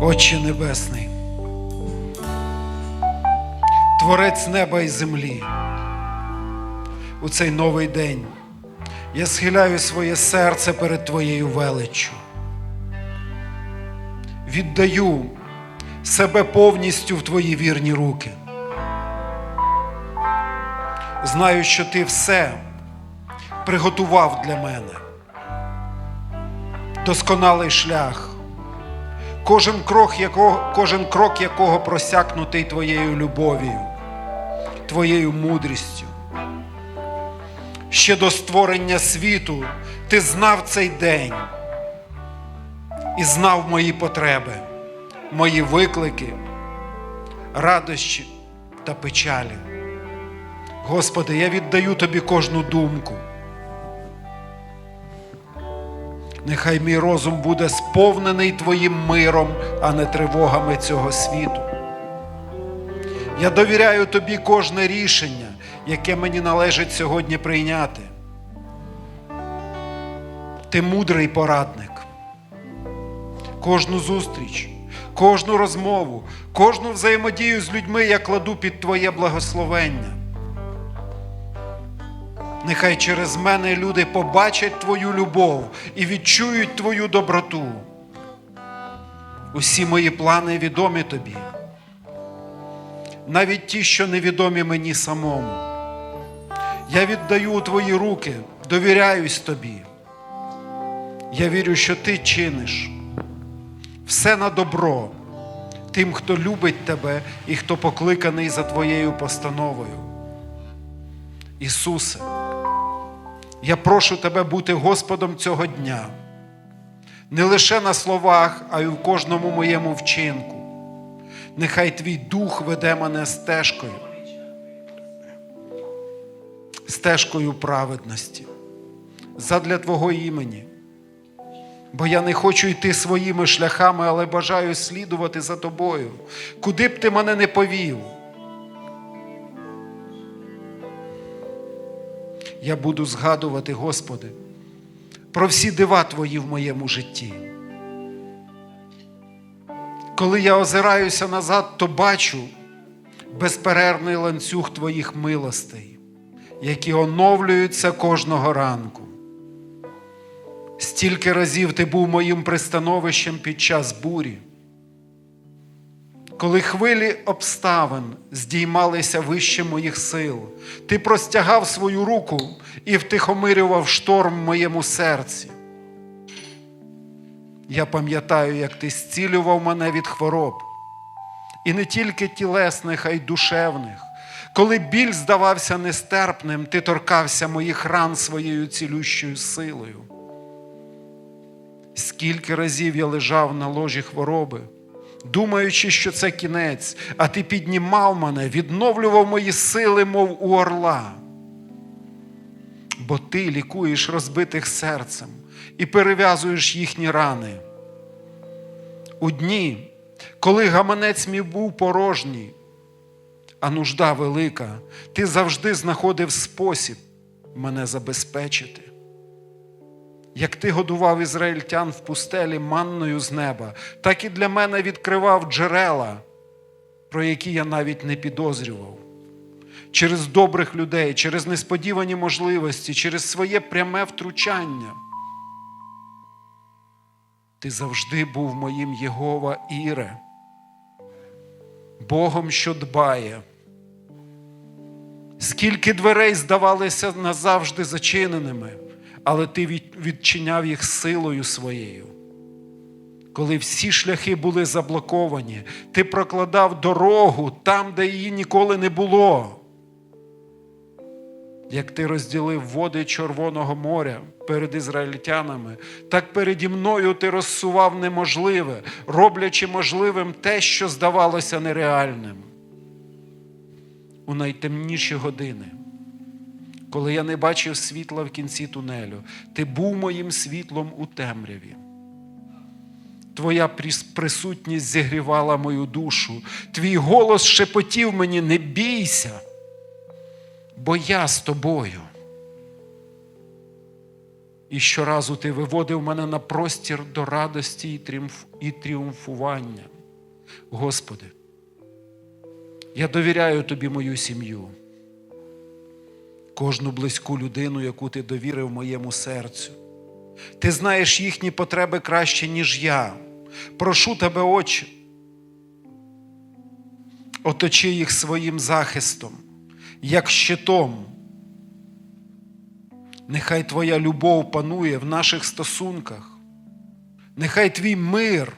Отче Небесний, Творець неба і землі, у цей новий день я схиляю своє серце перед Твоєю величчю. Віддаю себе повністю в Твої вірні руки. Знаю, що Ти все приготував для мене. Досконалий шлях, кожен крок якого, кожен крок якого просякнутий Твоєю любов'ю, Твоєю мудрістю. Ще до створення світу Ти знав цей день і знав мої потреби, мої виклики, радощі та печалі. Господи, я віддаю Тобі кожну думку. Нехай мій розум буде сповнений Твоїм миром, а не тривогами цього світу. Я довіряю Тобі кожне рішення, яке мені належить сьогодні прийняти. Ти мудрий порадник. Кожну зустріч, кожну розмову, кожну взаємодію з людьми я кладу під Твоє благословення. Нехай через мене люди побачать Твою любов і відчують Твою доброту. Усі мої плани відомі Тобі, навіть ті, що невідомі мені самому. Я віддаю у Твої руки, довіряюсь Тобі. Я вірю, що Ти чиниш все на добро тим, хто любить Тебе і хто покликаний за Твоєю постановою. Ісусе, я прошу Тебе бути Господом цього дня, не лише на словах, а й у кожному моєму вчинку. Нехай Твій дух веде мене стежкою, стежкою праведності, задля Твого імені. Бо я не хочу йти своїми шляхами, але бажаю слідувати за тобою, куди б ти мене не повів. Я буду згадувати, Господи, про всі дива Твої в моєму житті. Коли я озираюся назад, то бачу безперервний ланцюг Твоїх милостей, які оновлюються кожного ранку. Стільки разів ти був моїм пристановищем під час бурі, коли хвилі обставин здіймалися вище моїх сил, ти простягав свою руку і втихомирював шторм в моєму серці. Я пам'ятаю, як ти зцілював мене від хвороб, і не тільки тілесних, а й душевних. Коли біль здавався нестерпним, ти торкався моїх ран своєю цілющою силою. Скільки разів я лежав на ложі хвороби, думаючи, що це кінець, а ти піднімав мене, відновлював мої сили, мов у орла. Бо ти лікуєш розбитих серцем і перев'язуєш їхні рани. У дні, коли гаманець мій був порожній, а нужда велика, ти завжди знаходив спосіб мене забезпечити. Як ти годував ізраїльтян в пустелі манною з неба, так і для мене відкривав джерела, про які я навіть не підозрював. Через добрих людей, через несподівані можливості, через своє пряме втручання. Ти завжди був моїм Єгова Іре, Богом, що дбає. Скільки дверей здавалися назавжди зачиненими але ти відчиняв їх силою своєю. Коли всі шляхи були заблоковані, ти прокладав дорогу там, де її ніколи не було. Як ти розділив води Червоного моря перед ізраїльтянами, так переді мною ти розсував неможливе, роблячи можливим те, що здавалося нереальним. У найтемніші години коли я не бачив світла в кінці тунелю, ти був моїм світлом у темряві. Твоя присутність зігрівала мою душу, твій голос шепотів мені, не бійся, бо я з тобою. І щоразу ти виводив мене на простір до радості і тріумф- і тріумфування. Господи, я довіряю Тобі мою сім'ю, кожну близьку людину, яку ти довірив моєму серцю. Ти знаєш їхні потреби краще, ніж я. Прошу тебе, Отче, оточи їх своїм захистом, як щитом. Нехай Твоя любов панує в наших стосунках. Нехай Твій мир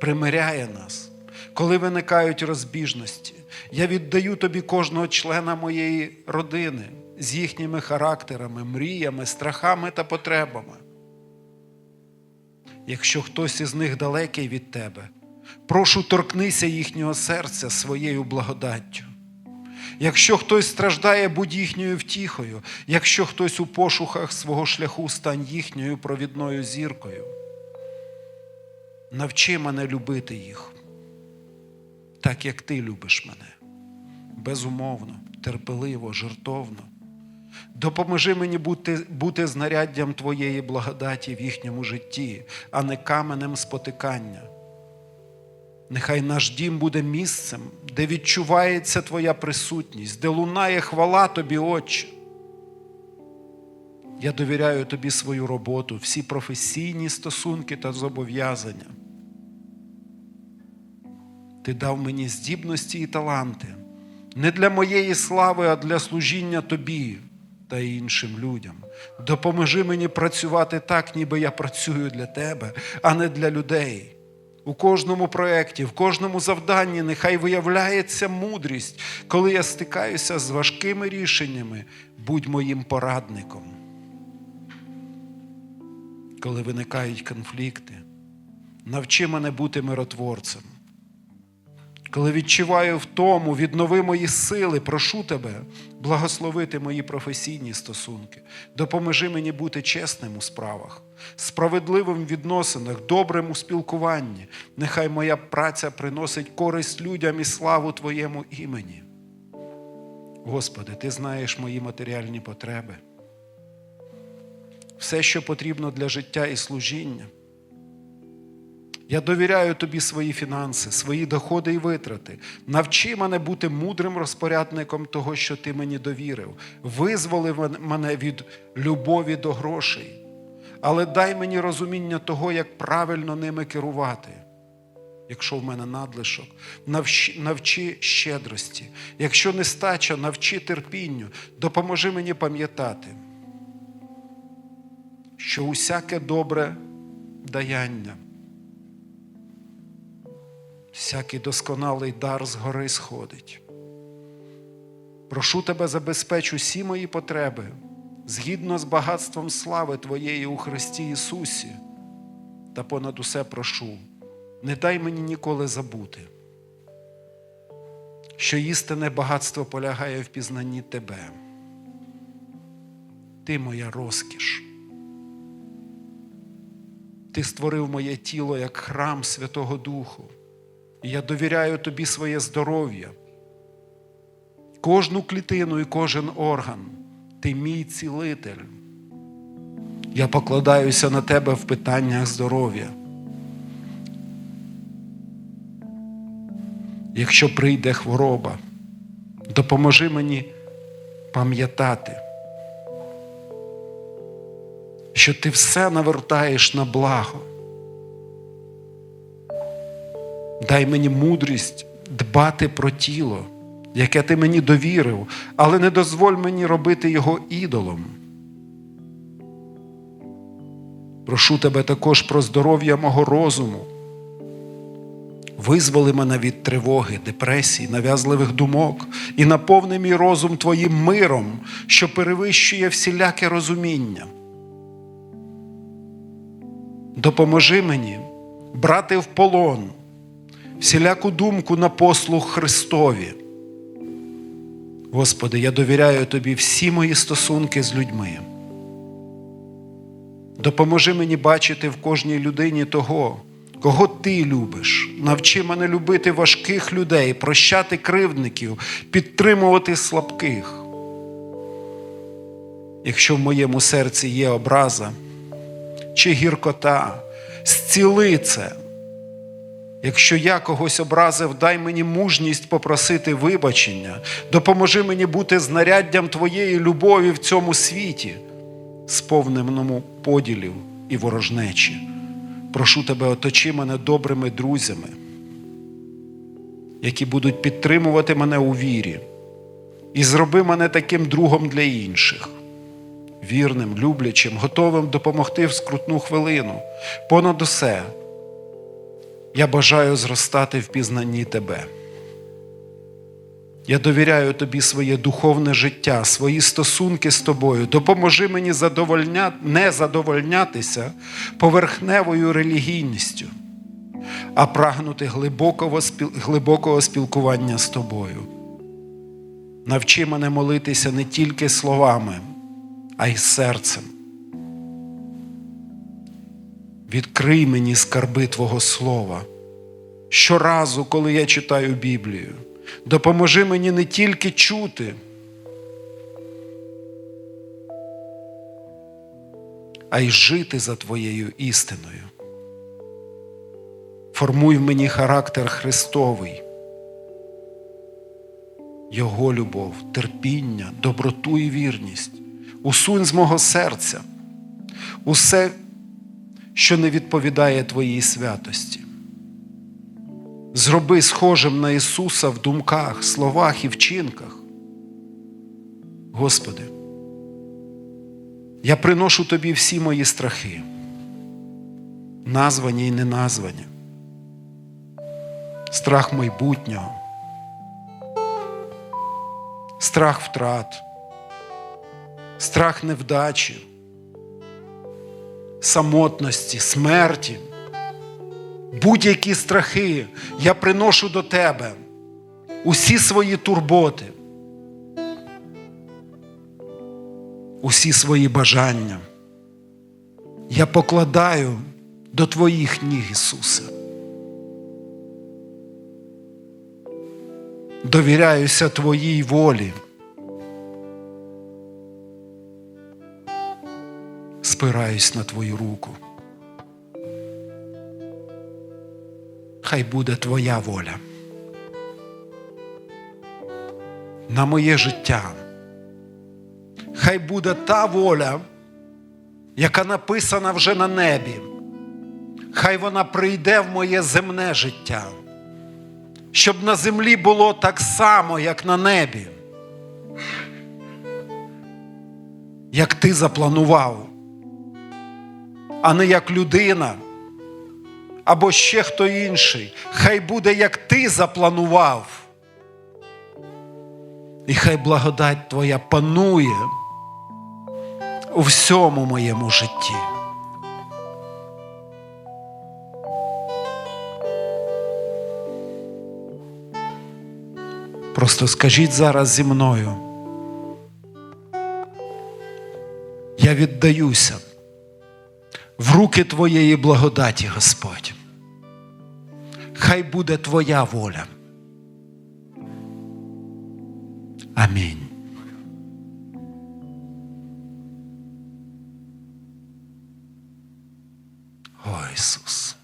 примиряє нас, коли виникають розбіжності. Я віддаю тобі кожного члена моєї родини з їхніми характерами, мріями, страхами та потребами. Якщо хтось із них далекий від тебе, прошу торкнися їхнього серця своєю благодаттю. Якщо хтось страждає, будь їхньою втіхою, якщо хтось у пошуках свого шляху стань їхньою провідною зіркою. Навчи мене любити їх, так як ти любиш мене, безумовно, терпеливо, жертовно. Допоможи мені бути, бути знаряддям Твоєї благодаті в їхньому житті, а не каменем спотикання. Нехай наш дім буде місцем, де відчувається Твоя присутність, де лунає хвала Тобі, Отче. Я довіряю Тобі свою роботу, всі професійні стосунки та зобов'язання. Ти дав мені здібності і таланти не для моєї слави, а для служіння Тобі та іншим людям. Допоможи мені працювати так, ніби я працюю для Тебе, а не для людей. У кожному проєкті, в кожному завданні нехай виявляється мудрість, коли я стикаюся з важкими рішеннями, будь моїм порадником. Коли виникають конфлікти, навчи мене бути миротворцем. Коли відчуваю втому, віднови мої сили, прошу тебе благословити мої професійні стосунки. Допоможи мені бути чесним у справах, справедливим в відносинах, добрим у спілкуванні. Нехай моя праця приносить користь людям і славу Твоєму імені. Господи, Ти знаєш мої матеріальні потреби. Все, що потрібно для життя і служіння. Я довіряю тобі свої фінанси, свої доходи і витрати. Навчи мене бути мудрим розпорядником того, що ти мені довірив. Визволи мене від любові до грошей, але дай мені розуміння того, як правильно ними керувати. Якщо в мене надлишок, навчи, навчи щедрості. Якщо нестача, навчи терпінню, допоможи мені пам'ятати, що усяке добре даяння всякий досконалий дар з гори сходить. Прошу тебе, забезпеч усі мої потреби згідно з багатством слави Твоєї у Христі Ісусі. Та понад усе прошу, не дай мені ніколи забути, що істинне багатство полягає в пізнанні Тебе. Ти моя розкіш. Ти створив моє тіло як храм Святого Духу. І я довіряю тобі своє здоров'я, кожну клітину і кожен орган. Ти мій цілитель. Я покладаюся на тебе в питаннях здоров'я. Якщо прийде хвороба, допоможи мені пам'ятати, що ти все навертаєш на благо. Дай мені мудрість дбати про тіло, яке ти мені довірив, але не дозволь мені робити його ідолом. Прошу тебе також про здоров'я мого розуму. Визволи мене від тривоги, депресії, нав'язливих думок і наповни мій розум Твоїм миром, що перевищує всіляке розуміння. Допоможи мені брати в полон всіляку думку на послуг Христові. Господи, я довіряю Тобі всі мої стосунки з людьми. Допоможи мені бачити в кожній людині того, кого ти любиш. Навчи мене любити важких людей, прощати кривдників, підтримувати слабких. Якщо в моєму серці є образа чи гіркота, зціли це. Якщо я когось образив, дай мені мужність попросити вибачення, допоможи мені бути знаряддям Твоєї любові в цьому світі, сповненому поділів і ворожнечі. Прошу тебе, оточи мене добрими друзями, які будуть підтримувати мене у вірі, і зроби мене таким другом для інших, вірним, люблячим, готовим допомогти в скрутну хвилину. Понад усе, я бажаю зростати в пізнанні тебе. Я довіряю тобі своє духовне життя, свої стосунки з тобою. Допоможи мені задовольня... не задовольнятися поверхневою релігійністю, а прагнути глибокого, спіл... глибокого спілкування з тобою. Навчи мене молитися не тільки словами, а й серцем. Відкрий мені скарби Твого Слова. Щоразу, коли я читаю Біблію, допоможи мені не тільки чути, а й жити за Твоєю істиною. Формуй в мені характер Христовий, Його любов, терпіння, доброту і вірність. Усунь з мого серця усе, що не відповідає Твоїй святості. Зроби схожим на Ісуса в думках, словах і вчинках. Господи, я приношу Тобі всі мої страхи, названі і неназвані, страх майбутнього, страх втрат, страх невдачі, самотності, смерті будь-які страхи я приношу до тебе, усі свої турботи, усі свої бажання. Я покладаю до Твоїх ніг Ісуса. Довіряюся Твоїй волі. Спираюсь на Твою руку. хай буде Твоя воля. На моє життя. Хай буде та воля, яка написана вже на небі. Хай вона прийде в моє земне життя, щоб на землі було так само, як на небі. Як ти запланував, а не як людина або ще хто інший. Хай буде, як ти запланував. І хай благодать Твоя панує у всьому моєму житті. Просто скажіть зараз зі мною. Я віддаюся в руки Твоєї благодаті, Господь. Хай буде Твоя воля. Амінь. О Ісус.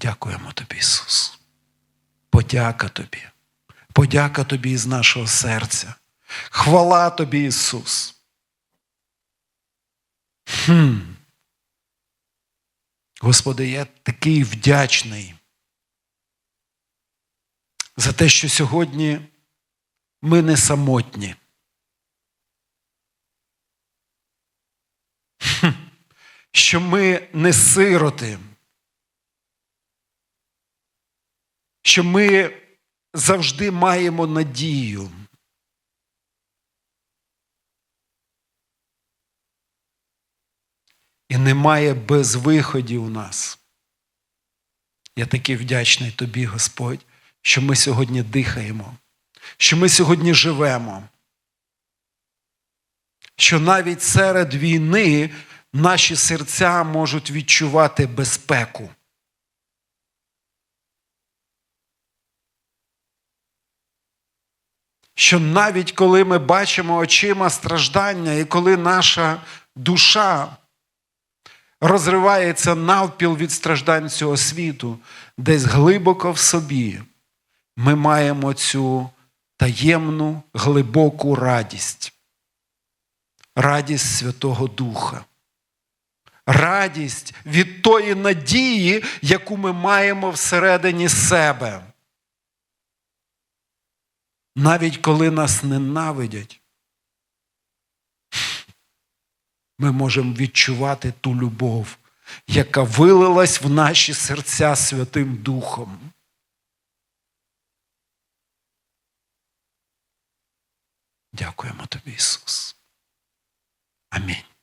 Дякуємо Тобі, Ісус. Подяка Тобі. Подяка Тобі з нашого серця. Хвала Тобі, Ісус. Хм. Господи, я такий вдячний за те, що сьогодні ми не самотні. Що ми не сироти, що ми завжди маємо надію. І немає безвиходів у нас. Я такий вдячний тобі, Господь, що ми сьогодні дихаємо, що ми сьогодні живемо, що навіть серед війни наші серця можуть відчувати безпеку. що навіть коли ми бачимо очима страждання, і коли наша душа розривається навпіл від страждань цього світу, десь глибоко в собі, ми маємо цю таємну глибоку радість, радість Святого Духа. Радість від тої надії, яку ми маємо всередині себе. Навіть коли нас ненавидять, ми можемо відчувати ту любов, яка вилилась в наші серця Святим Духом. Дякуємо тобі, Ісус. Амінь.